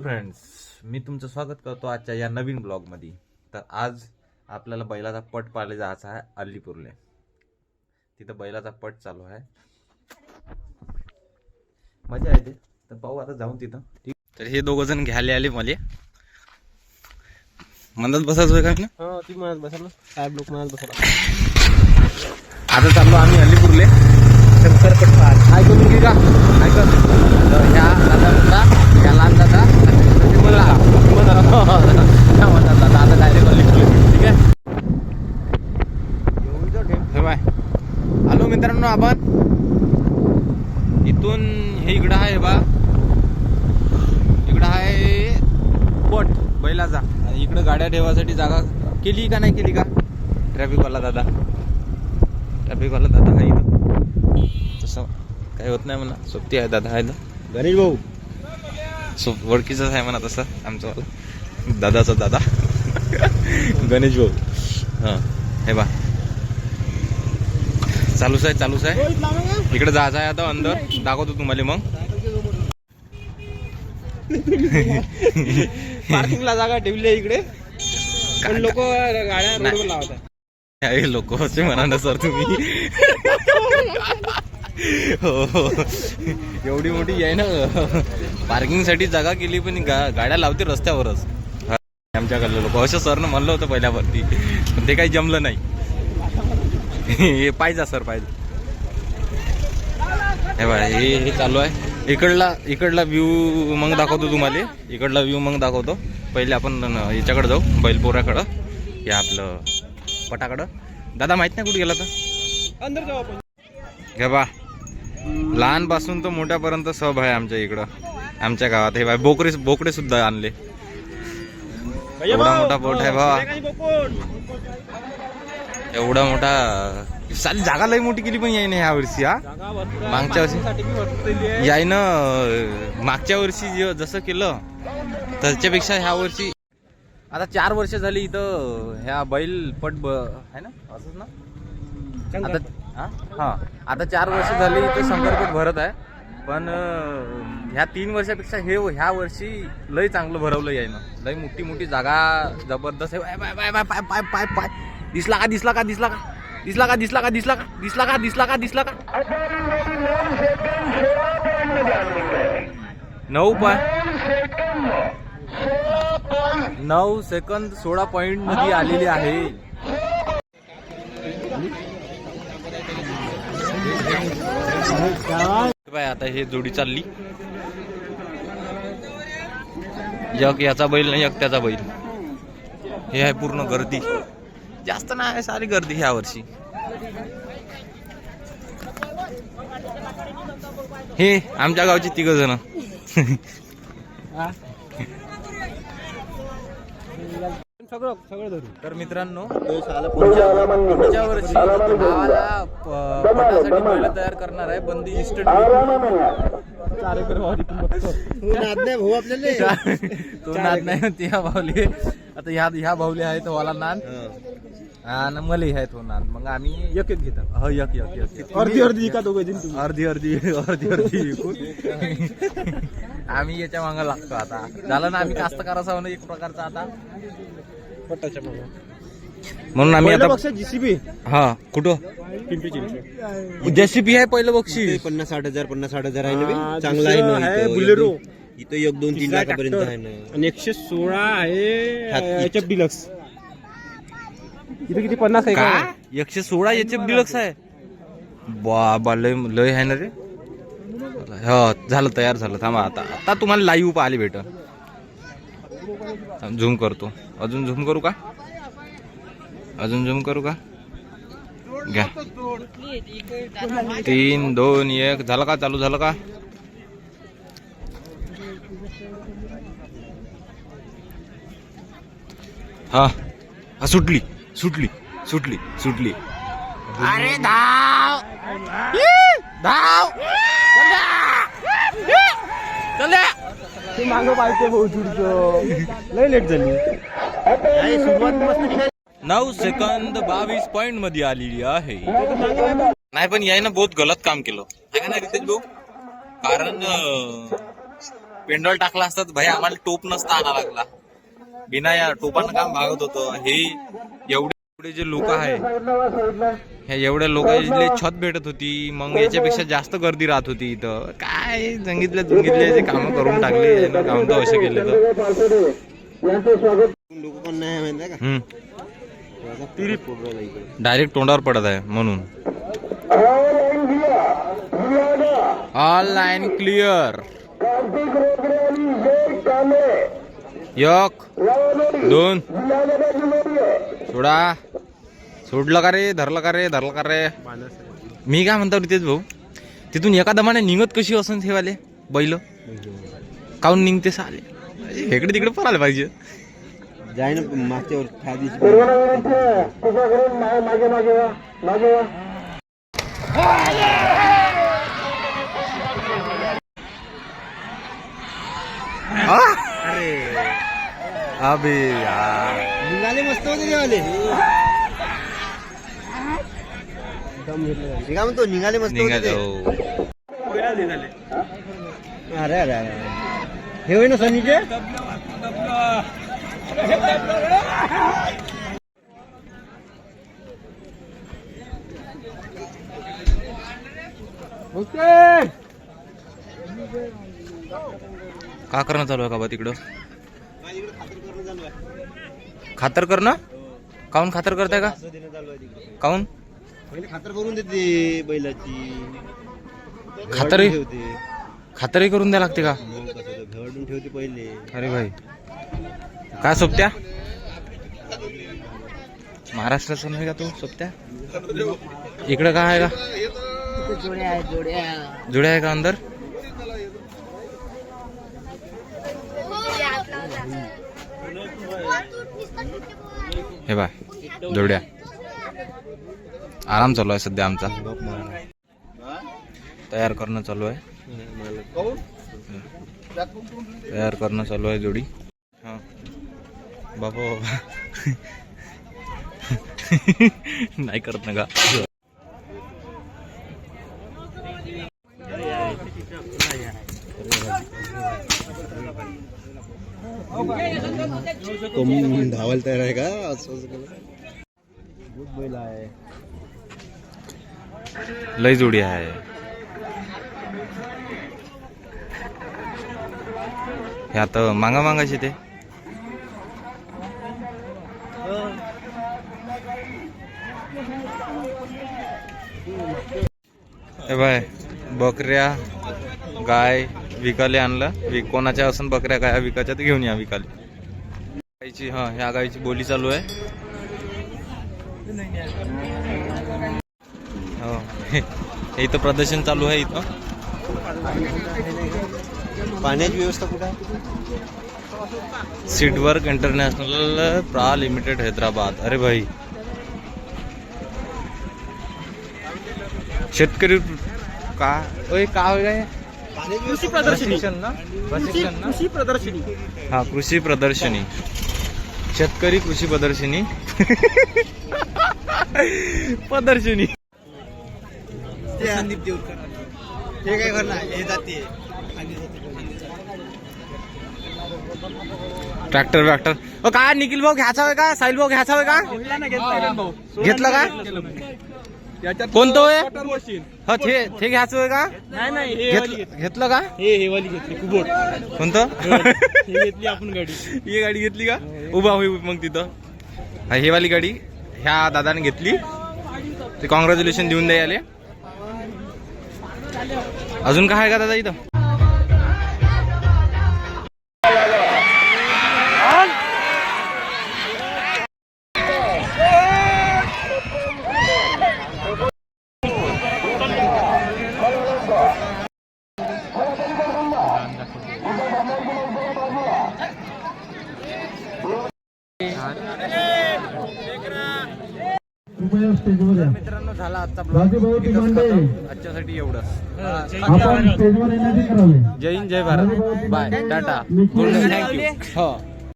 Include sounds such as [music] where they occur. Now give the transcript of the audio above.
Friends मी तुमचं स्वागत करतो आजच्या या नवीन ब्लॉगमध्ये. तर आज आपल्याला बैलाचा पट पाहायला जायचा आहे अल्लीपूरले. तिथं बैलाचा पट चालू आहे. मजा येते. तर पाहू आता जाऊन तिथं. ठीक तर हे दोघं जण घ्यायला आले मला. म्हणत बसायचं होय का मी हा ती म्हणत बसा ना साहेब लोक म्हणत बसा आता चाललो आम्ही अलीपूरले शंकरपट पाहायला. ऐकून का? तर ह्या दादा म्हणता ह्या लहान दादा. आता डायरेक्ट ठीक आहे बाय हॅलो मित्रांनो आपण. इथून हे इकडं आहे बा. इकडं आहे पट बैलाचा. आणि इकडं गाड्या ठेवायसाठी जागा केली का नाही केली का? ट्रॅफिकवाला दादा. ट्रॅफिकवाला दादा आहे इथं. तसं काही होत नाही म्हणा. सोबती आहे दादा आहे ना. गणेश भाऊ. सो ओळखीचंच आहे म्हणा तसं आमचं. दादाचा दादा. गणेश भाऊ. हां हे बा चालूच आहे चालूच आहे. इकडे जायचं आहे आता अंदर. दाखवतो तुम्हाला मग. पार्किंगला जागा ठेवली आहे इकडे. पण लोक गाड्या रोडवर लावत आहे हे लोक असे म्हणा ना सर तुम्ही. हो हो. एवढी मोठी आहे ना. पार्किंगसाठी जागा केली पण गा- गाड्या लावते रस्त्यावरच. आमच्याकडले लोक. असं सरनं म्हणलं होतं पहिल्यावरती. पण ते काही जमलं नाही. हे पाहिजे सर पाहिजे हे बघा हे हे चालू आहे. इकडला इकडला व्ह्यू मग दाखवतो तुम्हाला. इकडला व्ह्यू मग दाखवतो. पहिले आपण याच्याकडे जाऊ बैलपोऱ्याकडं. हे आपलं पटाकडं. दादा माहीत नाही कुठे गेला तर अंदर जाऊ आपण. घ्या बा लहानपासून तर मोठ्यापर्यंत सब आहे आमच्या इकडं. आमच्या गावात हे बाय बोकडे बोकडे सुद्धा आणले. एवढा मोठा बोट आहे बा एवढा मोठा साली जागा लई मोठी केली पण यायने ह्या वर्षी हा. मागच्या वर्षी. यायनं मागच्या वर्षी जसं केलं त्याच्यापेक्षा ह्या वर्षी. आता चार वर्ष झाली इथं ह्या बैल पट ब आहे ना? असंच ना? आता हा? हा. आता चार वर्ष झाली इथं शंकरपट भरत आहे. पण ह्या तीन वर्षापेक्षा हे ह्या वर्षी लय चांगलं भरवलं यायनं. लय मोठी मोठी जागा जबरदस्त आहे. पाय पाय पाय पाय पाय पाय पाय दिसला का दिसला का दिसला का? दिसला का दिसला का दिसला का? दिसला का दिसला का दिसला का? नऊ पाय नऊ सेकंद सोळा पॉइंटमध्ये आलेली आहे. बाय आता हे जोडी चालली. यक याचा बैल नाही एक त्याचा बैल. हे आहे पूर्ण गर्दी. जास्त नाही आहे सारी गर्दी ह्या वर्षी. हे आमच्या गावची तिघ जण. सगळं सगळं धरू तर मित्रांनो पुढच्या पुढच्या वर्षी गावाला प- पटासाठी बैल तयार करणार आहे बंदी इस्टेट आपल्याला? तो नाद नाही म्हणते [laughs] ह्या भाऊले आता ह्या ह्या भाऊले आहे तो वाला नाद. आणि मला आहे तो नाद. मग आम्ही एक एक घेतात हो एक एक एक एक. अर्धी अर्धी का दोघे तुम्ही अर्धी अर्धी अर्धी अर्धी विकून आम्ही याच्या मागं लागतो आता. झालं ना आम्ही कास्तकार असावं ना एक प्रकारचा आता. पट्टाच्या मागं. म्हणून आम्ही आता बक्षीस जीसीबी हा कुठं पिंपरी चिंचवड जेसीपी आहे पहिलं बक्षीस पन्नास साठ हजार पन्नास साठ हजार आहे हा, ना बे? चांगला आहे दुसरं ना आहे इथं. बुलेरो. एक दोन- इथं एक दोन तीन तिसरा लाखापर्यंत. आहे ना आणि एकशे सोळा आहे हाती. एच एफ डिलक्स इथे किती पन्नास आहे का का एकशे सोळा एच एफ डिलक्स आहे बाबा लय लय आहे ना रे हो झालं तयार झालं थांबा आता आता तुम्हाला लाईव्ह पाहायला भेट झूम करतो. अजून झूम करू का? अजून झूम करू का? घ्या. तीन दोन एक. झालं का? चालू झालं का? हा. हा सुटली. सुटली. सुटली. सुटली. अरे धाव! धाव! ते मागं पाहिजे भाऊ लय लेट झाली. नऊ सेकंद बावीस पॉइंटमध्ये आलेली आहे. नाही पण याय ना बहुत गलत काम केलं. आहे का नाही रितेश भाऊ? कारण पेंडॉल टाकला असता तर भाई आम्हाला टोप नसता आणा लागला. बिना या टोपानं काम भागत होतं. हे एवढे एवढे जे लोक आहे ह्या एवढ्या लोकांची छत भेटत होती मग याच्यापेक्षा जास्त गर्दी राहत होती इथं. काय सांगितलं सांगितले जे कामं करून टाकले काम तर असे केले तर. लोक पण नाही डायरेक्ट तोंडावर पडत आहे म्हणून. ऑल लाईन क्लिअर एक दोन. सोडा. सोडलं का रे धरलं का रे धरलं का रे? मी काय म्हणतो रितेश भाऊ तिथून एका दमाने निघत कशी असून ठेवाले बैल? काऊन निघते साले? इकडे तिकडे पळायला पाहिजे. जाय ना मागच्या वर त्या दिवशी अबे यार. निघाले मस्त होते काय म्हणतो निघाले मस्त. हो. अरे अरे अरे हे होय ना सनीचे का करणं चालू आहे का बा तिकडं? खातर करणं? काऊन खातर करताय का? काऊन? पहिले खातर करून देते बैलाची. खातरही- भेवाडून ठेवते. खातरही करून द्या लागते का? मग कसं होतं, भेवाडून ठेवते पहिले. अरे भाई. काय सोबत्या महाराष्ट्राचा नाही का तो सोबत्या इकडं काय आहे का? जुड्या आहे का अंदर? हे बा जोड्या. आराम चालू आहे सध्या आमचा. तयार करणं चालू आहे. तयार करणं चालू आहे जोडी. हा. बाबा बाबा. नाही करत ना का कम धावायला तयार आहे का? असं. खूप बैल आहे. लय जोडी आहे. हे आता मागा मागायचे ते. बाय बकऱ्या गाय विकाले आणलं. विक कोणाच्या असून बकऱ्या गाय विकायच्या तर घेऊन या विकाले. गायची हा ह्या गायची बोली चालू आहे. हो. हे [laughs] हे इथं प्रदर्शन चालू आहे इथं. पाण्याची व्यवस्था कुठं आहे? सीडवर्क इंटरनॅशनल प्रा लिमिटेड हैदराबाद. अरे भाई. शेतकरी का? ओय का होय कृषी प्रदर्शनी. ना ना कृषी प्रदर्शनी. हा कृषी प्रदर्शनी. शेतकरी कृषी प्रदर्शनी. प्रदर्शनी. संदीप देवकर हे काय करणार? हे जाते. Tractor tractor. काय निखिल भाऊ घ्यायचा होय का? साहिल भाऊ घ्यायचा होय का? घेतलं. का? याच्यात कोणतं होय? मशीन हा ते ते घ्यायचं होय का? नाही नाही हे वाली घेतलं. घेतलं का? हे हे वाली घेतली कुबोट. कोणतं? हे घेतली आपण गाडी. ही गाडी घेतली का? उभा होई मग तिथं. हा ही वाली गाडी ह्या दादाने घेतली. ते कॉंग्रॅच्युलेशन देऊन द्या आले अजून काय आहे का दादा इथं? मित्रांनो झाला आजचा ब्लॉग आजच्यासाठी एवढं आपण स्टेजवर येण्याची करावे. जय हिंद जय Bharat. Bye tata good thank you हो.